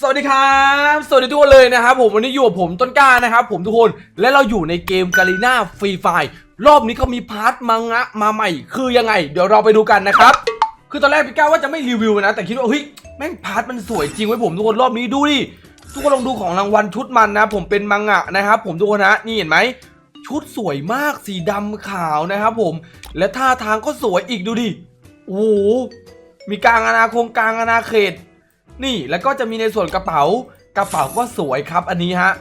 สวัสดีครับ สวัสดีทุกคนเลยนะครับผมวันนี้อยู่กับผมต้นกล้านะครับผมทุกคนและเราอยู่ในเกมกาลีนาฟรีไฟรอบนี้ก็มีพาร์ทมังงะมาใหม่ คือยังไง เดี๋ยวเราไปดูกันนะครับ คือตอนแรกพี่ก้าว่าจะไม่รีวิวนะ แต่คิดว่าเฮ้ยแม่งพาร์ทมันสวยจริงไว้ผมทุกคนรอบนี้ดูดิทุกคนลองดูของรางวัลชุดมันนะ ผมเป็นมังงะนะครับผมทุกคนนะนี่เห็นไหมชุดสวยมากสีดำขาวนะครับผมและท่าทางก็สวยอีกดูดิโอ้โหมีกลางอาณาคงกลางอาณาเขต นี่แล้วก็จะมีในส่วนกระเป๋ากระเป๋าก็สวยครับอันนี้ฮะ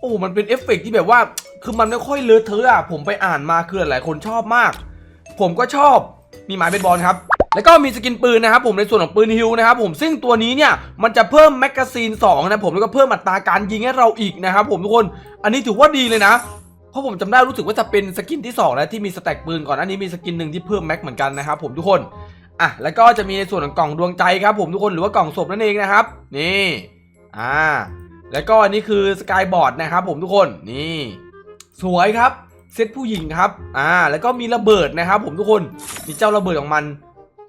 โอ้มันเป็นเอฟเฟกต์ที่แบบว่า คือมันไม่ค่อยเลอะเทอะอะผมไปอ่านมาคือหลายคนชอบมาก ผมก็ชอบมีหมายเป็นบอลครับ แล้วก็มีสกินปืนนะครับผมในส่วนของปืนฮิลนะครับผมซึ่งตัวนี้เนี่ยมันจะเพิ่มแมกกาซีน2นะผมแล้วก็เพิ่มอัตราการยิงให้เราอีกนะครับผมทุกคนอันนี้ถือว่าดีเลยนะเพราะผมจำได้รู้สึกว่าจะเป็นสกินที่2แล้วที่มีสแต็กปืนก่อนอันนี้มีสกินหนึ่งที่เพิ่มแม็กเหมือนกันนะครับผมทุกคน อะแล้วก็จะมีในส่วนของกล่องดวงใจครับผมทุกคนหรือว่ากล่องศพนั่นเองนะครับ นี่อ่าแล้วก็อันนี้คือสกายบอร์ดนะครับผมทุกคนนี่ สวยครับเซตผู้หญิงครับอ่าแล้วก็มีระเบิดนะครับผมทุกคนมีเจ้าระเบิดของมัน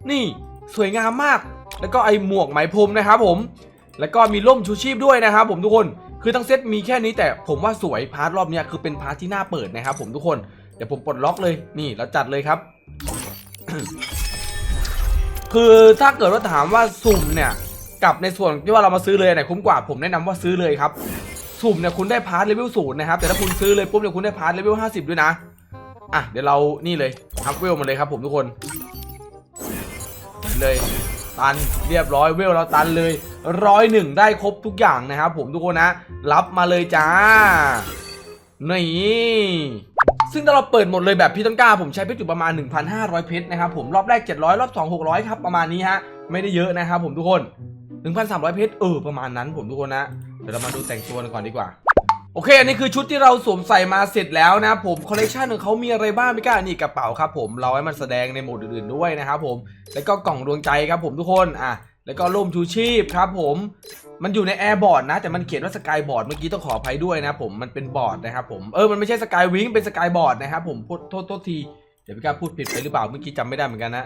นี่สวยงามมาก แล้วก็ไอหมวกไหมพรมนะครับผมแล้วก็มีร่มชูชีพด้วยนะครับผมทุกคนคือทั้งเซตมีแค่นี้แต่ผมว่าสวยพาร์ทรอบนี้คือเป็นพาร์ทที่น่าเปิดนะครับผมทุกคนเดี๋ยวผมปลดล็อกเลยนี่แล้วจัดเลยครับ คือถ้าเกิดว่าถามว่าสุ่มเนี่ยกับในส่วนที่ว่าเรามาซื้อเลยไหนคุ้มกว่าผมแนะนำว่าซื้อเลยครับสุ่มเนี่ยคุณได้พาร์ทเลเวลศูนย์นะครับแต่ถ้าคุณซื้อเลยปุ๊บเนี่ยคุณได้พาร์ทเลเวลห้าสิบด้วยนะอะเดี๋ยวเรานี่เลยอัพเวลมาเลยครับผมทุกคนเลยตันเรียบร้อยเวลเราตันเลยร้อยหนึ่งได้ครบทุกอย่างนะครับผมทุกคนนะ รับมาเลยจ้านี่ ซึ่งถ้าเราเปิดหมดเลยแบบพี่ต้นกล้าผมใช้เพชรอยู่ประมาณ 1,500 เพชรนะครับผมรอบแรก 700 รอบ 2 600 ครับประมาณนี้ฮะไม่ได้เยอะนะครับผมทุกคน 1,300 เพชรเออประมาณนั้นผมทุกคนนะเดี๋ยวเรามาดูแต่งตัวกันก่อนดีกว่าโอเค อันนี้คือชุดที่เราสวมใส่มาเสร็จแล้วนะครับผมคอลเลกชันของเขามีอะไรบ้างพี่ก้านี่กระเป๋าครับผมเราให้มันแสดงในโหมดอื่นๆด้วยนะครับผมแล้วก็กล่องดวงใจครับผมทุกคนอะ แล้วก็ร่มชูชีพครับผม มันอยู่ในแอร์บอร์ดนะ แต่มันเขียนว่าสกายบอร์ดเมื่อกี้ต้องขออภัยด้วยนะผม มันเป็นบอร์ดนะครับผม เออ มันไม่ใช่สกายวิงเป็นสกายบอร์ดนะครับผมพูดโทษโทษที เดี๋ยวพี่ก้าพูดผิดไปหรือเปล่า เมื่อกี้จำไม่ได้เหมือนกันนะ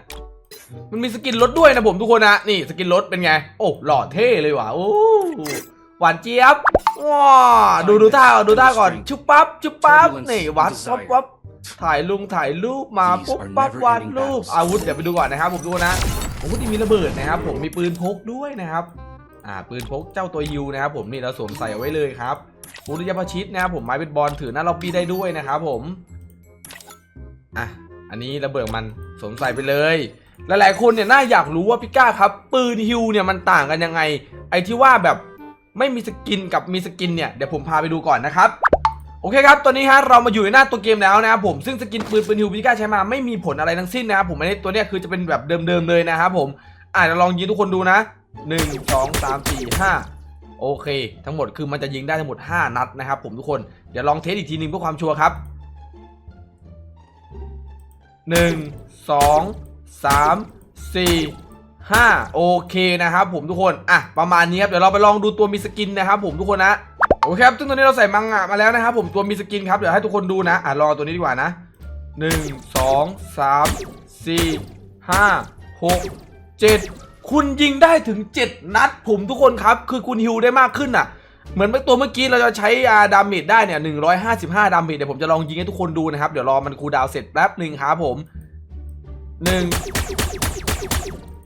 มันมีสกินรถด้วยนะผมทุกคนนะ นี่สกินรถเป็นไง โอ้ หล่อเท่เลยว่ะ โอ้หวานเจี๊ยบ ว้าดูดูท่าก่อนดูท่าก่อน ชุบปั๊บ ชุบปั๊บ นี่วัดปั๊บปั๊บถ่ายลุงถ่ายรูปมาปุ๊บปั๊บวาดรูปอาวุธเดี๋ยวไปดูก่อนนะครับผมทุกคนนะ อาวุธที่มีระเบิดนะครับ ผมมีปืนพกด้วยนะครับอ่าปืนพกเจ้าตัวยูนะครับ ผมนี่เราสวมใส่เอาไว้เลยครับบุริยประชิดนะครับผมไม้เป็นบอลถือหน้าล็อบบี้ได้ด้วยนะครับผมอะอันนี้ระเบิดมันสวมใส่ไปเลยหลายๆคนเนี่ยน่าอยากรู้ว่าพี่ก้าครับ ปืนฮิวเนี่ยมันต่างกันยังไง ไอ้ที่ว่าแบบไม่มีสกินกับมีสกินเนี่ยเดี๋ยวผมพาไปดูก่อนนะครับ โอเคครับ ตอนนี้ฮะเรามาอยู่ในหน้าตัวเกมแล้วนะครับผมซึ่งสกินปืนปืนฮิวพี่ก้าใช้มาไม่มีผลอะไรทั้งสิ้นนะครับผมอันนี้ตัวเนี้ยคือจะเป็นแบบเดิมๆเลยนะครับผมอะเดี๋ยวลองยิงทุกคนดูนะหนึ่งสองสามสี่ห้าโอเค ทั้งหมดคือมันจะยิงได้ทั้งหมด 5 นัดนะครับผมทุกคนเดี๋ยวลองเทสอีกทีหนึ่งเพื่อความชัวร์ครับหนึ่งสองสามสี่ห้าโอเคนะครับผมทุกคนอะประมาณนี้ครับเดี๋ยวเราไปลองดูตัวมีสกินนะครับผมทุกคนนะ โอเคครับซึ่งตอนนี้เราใส่มังงะมาแล้วนะครับผมตัวมีสกินครับ เดี๋ยวให้ทุกคนดูนะ อะลอตัวนี้ดีกว่านะหนึ่งสองสามสี่ห้าหกเจ็ดคุณยิงได้ถึง 7 นัดผมทุกคนครับ คือคุณฮิวได้มากขึ้นอะ เหมือนตัวเมื่อกี้เราจะใช้อาดาเมจได้เนี่ย155 ดาเมจเดี๋ยวผมจะลองยิงให้ทุกคนดูนะครับ เดี๋ยวรอมันคูดาวเสร็จแป๊บหนึ่งครับผมหนึ่ง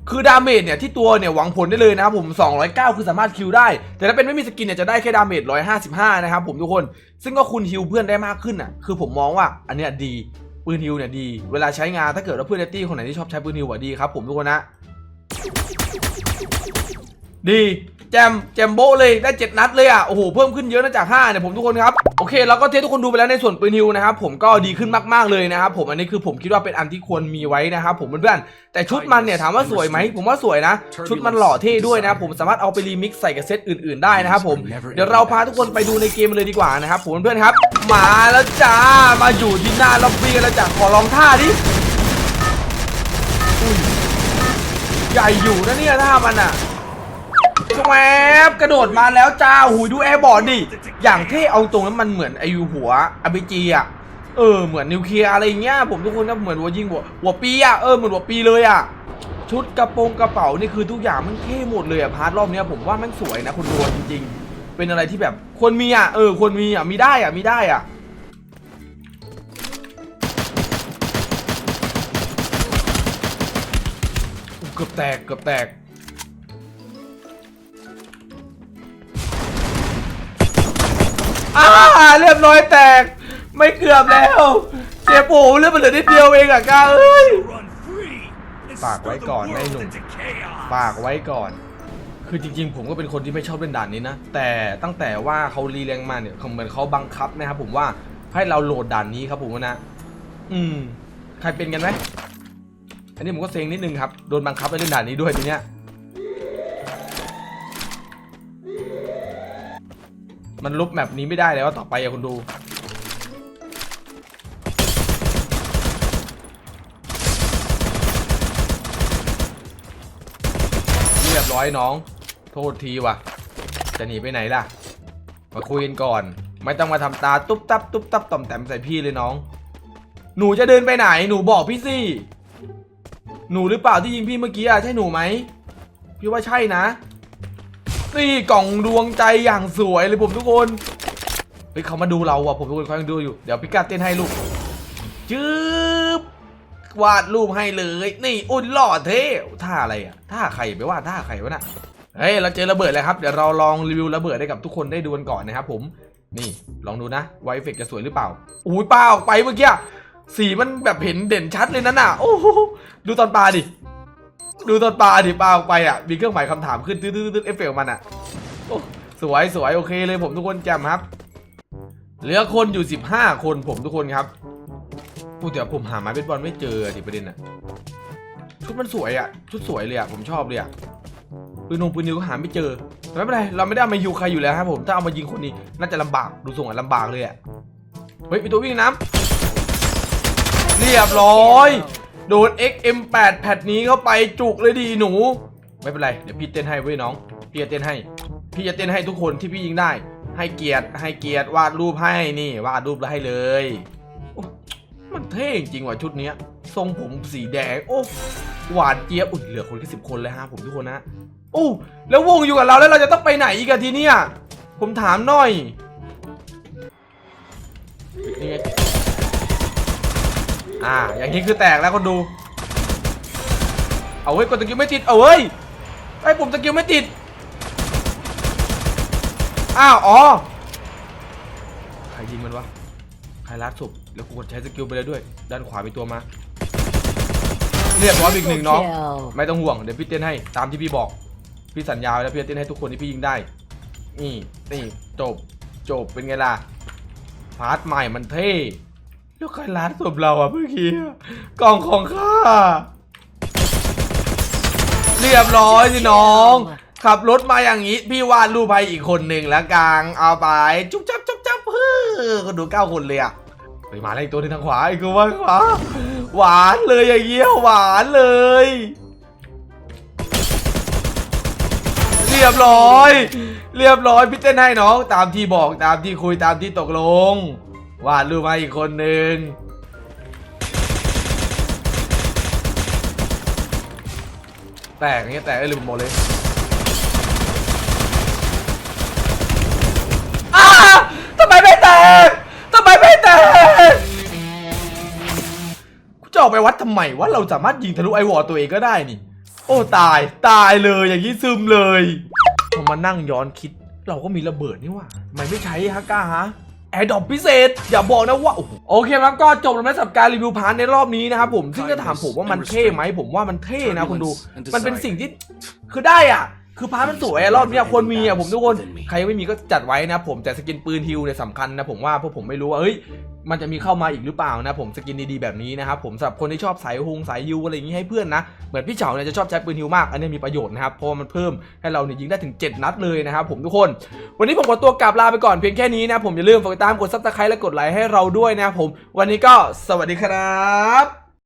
คือดาเมจเนี่ยที่ตัวเนี่ยหวังผลได้เลยนะครับผม 209 คือสามารถคิวได้ แต่ถ้าเป็นไม่มีสกินเนี่ยจะได้แค่ดาเมจ 155 นะครับผมทุกคน ซึ่งก็คุณฮิวเพื่อนได้มากขึ้นอะ คือผมมองว่าอันเนี้ยดี ปืนฮิวเนี่ยดี เวลาใช้งานถ้าเกิดว่าเพื่อนเนตี้คนไหนที่ชอบใช้ปืนฮิวอะดีครับผมทุกคนนะ ดี แจมแจมโบเลยได้ 7 นัดเลยอะโอ้โหเพิ่มขึ้นเยอะนะจาก5เนี่ยผมทุกคนครับโอเคเราก็เทสทุกคนดูไปแล้วในส่วนปืนฮิวนะครับผมก็ดีขึ้นมากๆเลยนะครับผมอันนี้คือผมคิดว่าเป็นอันที่ควรมีไว้นะครับผมเพื่อนๆแต่ชุดมันเนี่ยถามว่าสวยไหมผมว่าสวยนะ ชุดมันหล่อเท่ด้วยนะผมสามารถเอาไปรีมิกซ์ใส่กับเซตอื่นๆได้นะครับผมเดี๋ยวเราพาทุกคนไปดูในเกมเลยดีกว่านะครับผมเพื่อนๆครับ มาแล้วจ้ามาอยู่ที่หน้าล็อบบี้กันแล้วจ้ะขอลองท่าดิใหญ่อยู่นะเนี่ยท่ามันอะ แวบกระโดดมาแล้วจ้าหูยดูแอร์บอร์ดดิ อย่างที่เอาตรงนั้นมันเหมือนไอหัวอ b จีอะ เออเหมือนนิวเคลียร์อะไรเงี้ยผมทุกคนก็เหมือนหัวยิงหัวหัวปีอะเออเหมือนหัวปีเลยอะ ชุดกระโปรงกระเป๋านี่คือทุกอย่างมันเท่หมดเลยอะพาร์ทรอบเนี้ยผมว่ามันสวยนะคุณดูจริง ๆ เป็นอะไรที่แบบควรมีอะเออควรมีอะมีได้อะมีได้อะเกือบแตกเกือบแตก เรียบร้อยแตก ไม่เกือบแล้วเจ็บโอ้โหเลือดมันเหลือนิดเดียวเองอะกาเอ้ยฝากไว้ก่อนไอ้หนุ่มฝากไว้ก่อน คือจริงๆ ผมก็เป็นคนที่ไม่ชอบเล่นด่านนี้นะ แต่ตั้งแต่ว่าเขารีแรงมาเนี่ยเหมือนเขาบังคับนะครับผมว่าให้เราโหลดด่านนี้ครับผมนะ อืม ใครเป็นกันไหมอันนี้ผมก็เซ็งนิดนึงครับ โดนบังคับให้เล่นด่านนี้ด้วยทีเนี้ย มันลบแมปนี้ไม่ได้แล้วต่อไปอะคุณดู เรียบร้อยน้อง โทษทีว่ะ จะหนีไปไหนล่ะ มาคุยกันก่อน ไม่ต้องมาทำตาตุ๊บตับตุ๊บตับต่อมแต้มใส่พี่เลยน้อง หนูจะเดินไปไหน หนูบอกพี่สิ หนูหรือเปล่าที่ยิงพี่เมื่อกี้อะใช่หนูไหม พี่ว่าใช่นะ นี่กล่องดวงใจอย่างสวยเลยผมทุกคนเฮ้ยเขามาดูเราอะผมทุกคนเขายังดูอยู่เดี๋ยวพี่กัดเต้นให้ลูกจื๊บวาดรูปให้เลย นี่อุ่นหล่อเท่ท่าอะไรอะท่าใครไปว่าท่าใครวะน่ะเฮ้ยเราเจอระเบิดแล้วครับเดี๋ยวเราลองรีวิวระเบิดให้กับทุกคนได้ดูกันก่อนนะครับผมนี่ลองดูนะไวเฟกจะสวยหรือเปล่าอุ้ยปลาออกไปเมื่อกี้สีมันแบบเห็นเด่นชัดเลยนั่นน่ะโอ้โหดูตอนปลาดิ ดูตอนปลาดิปลาออกไปอะมีเครื่องหมายคำถามขึ้นตืดๆๆเอฟเฟกต์มันอะสวยสวยโอเคเลยผมทุกคนแจมครับ เหลือคนอยู่ 15 คนผมทุกคนครับพูดแต่ผมหาไม้เบสบอลไม่เจอดิประเด็นอะชุดมันสวยอะชุดสวยเลยอะผมชอบเลยอะปืนนงปืนนิวก็หาไม่เจอแต่ไม่เป็นไรเราไม่ได้เอามายูใครอยู่แล้วครับผมถ้าเอามายิงคนนี้น่าจะลำบากดูส่งอะลำบากเลยอะเฮ้ยมีตัววิ่งน้ำเรียบร้อย โดน XM8 แพทนี้เข้าไปจุกเลยดีหนู ไม่เป็นไร เดี๋ยวพี่เต้นให้เว้ยน้อง พี่จะเต้นให้ พี่จะเต้นให้ทุกคนที่พี่ยิงได้ ให้เกียรติให้เกียรติวาดรูปให้นี่วาดรูปแล้วให้เลยมันเท่จริงว่ะชุดนี้ทรงผมสีแดง โอ้หวานเจี๊ยบอุ่นเหลือคนแค่สิบคนเลยฮะผมทุกคนนะโอ้แล้ววงอยู่กับเราแล้วเราจะต้องไปไหนอีกอะทีเนี้ยผมถามหน่อยนี่ อ่า อย่างนี้คือแตกแล้วคนดู เอาเฮ้ยกดตะกิ้วไม่ติด เอาเฮ้ยไอ้ผมตะกิ้วไม่ติด อ้าว อ๋อ ใครยิงมันวะ ใครลัดศพแล้วกูกดใช้สกิลไปเลยด้วย ด้านขวามีตัวมา เรียบร้อยอีกหนึ่งน้อง ไม่ต้องห่วง เดี๋ยวพี่เต้นให้ ตามที่พี่บอก พี่สัญญาไว้แล้วพี่เต้นให้ทุกคนที่พี่ยิงได้ นี่ นี่ จบ จบ เป็นไงล่ะ พาร์ทใหม่มันเท่ แล้วใครลัดศพเราอะเมื่อกี้กล่องของข้า เรียบร้อยสิน้อง ขับรถมาอย่างนี้ พี่วาดรูปให้อีกคนหนึ่งแล้วกลางเอาไป จุ๊บจับจุ๊บจับเฮ้อก็ดูเก้าคนเลยอะไปมาแล้วอีกตัวหนึงทางขวาอีกตัวทางขวาหวานเลยอย่างเงี้ยหวานเลย เรียบร้อย เรียบร้อยพี่เต้นให้น้อง ตามที่บอกตามที่คุยตามที่ตกลง วาดรูปมาอีกคนหนึ่งแตกอย่างเงี้ยแตกได้ลยผมบอกเลยอ้าทำไมไม่แตกทำไมไม่แตกกูจะออกไปวัดทำไมว่าเราสามารถยิงทะลุไอวอลตัวเองก็ได้นี่ โอ้ตายตายเลยอย่างนี้ซึมเลยพอมานั่งย้อนคิด เราก็มีระเบิดนี่หว่าทำไมไม่ใช้ฮะก้าฮะ แอร์ดอปพิเศษ อย่าบอกนะว่า โอเคครับก็จบแล้วนะสำหรับการรีวิวพาร์ทในรอบนี้นะครับผมซึ่งจะถามผมว่ามันเท่ไหมผมว่ามันเท่นะคุณดู มันเป็นสิ่งที่คือได้อะ คือพาร์ทมันสวยอะรอบเนี้ยควรมีอะผมทุกคน ใครยังไม่มีก็จัดไว้นะผมแต่สกินปืนฮิวเนี่ยสำคัญนะผมว่าเพราะผมไม่รู้ว่าเฮ้ย มันจะมีเข้ามาอีกหรือเปล่านะผมสกินดีๆแบบนี้นะครับผมสำหรับคนที่ชอบสายฮงสายยิวอะไรอย่างนี้ให้เพื่อนนะเหมือนพี่เฉาเนี่ยจะชอบใช้ปืนฮิวมาก อันนี้มีประโยชน์นะครับเพราะมันเพิ่มให้เราเนี่ยยิงได้ถึง 7 นัดเลยนะครับผมทุกคน วันนี้ผมขอตัวกลับลาไปก่อนเพียงแค่นี้นะผมอย่าลืมฝากติดตามกดซับสไครต์และกดไลค์ให้เราด้วยนะครับผม วันนี้ก็สวัสดีครับ